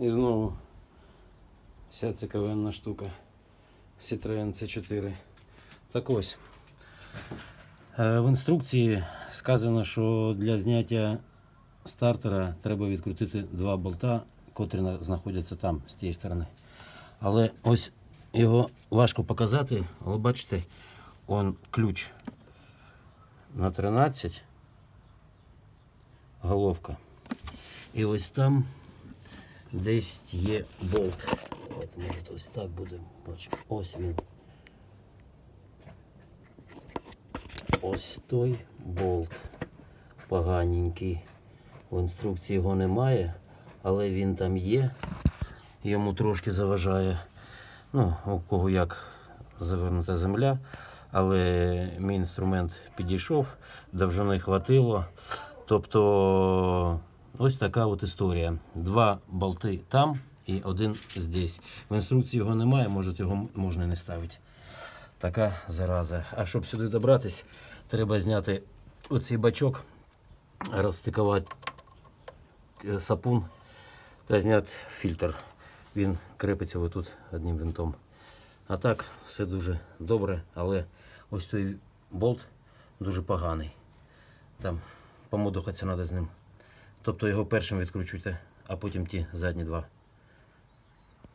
І знову вся цікавенна штука. Citroen C4. Так ось. Е, В інструкції сказано, що для зняття стартера треба відкрутити два болта, котрі знаходяться там, з тієї сторони. Але ось його важко показати, але бачите, он ключ на 13, головка. І ось там десь є болт. От, може, ось так буде. Бачимо. Ось він. Ось той болт поганенький. В інструкції його немає, але він там є. Йому трошки заважає. Ну, у кого як завернута земля. Але мій інструмент підійшов, довжини хватило. Тобто ось така от історія. Два болти там і один здесь. В інструкції його немає, може його можна не ставити. Така зараза. А щоб сюди добратись, треба зняти оцей бачок, розстикувати е, сапун та зняти фільтр. Він крепиться отут одним винтом. А так, все дуже добре, але ось той болт дуже поганий. Там помодухатися треба з ним. Тобто його першим відкручуйте, а потім ті задні два.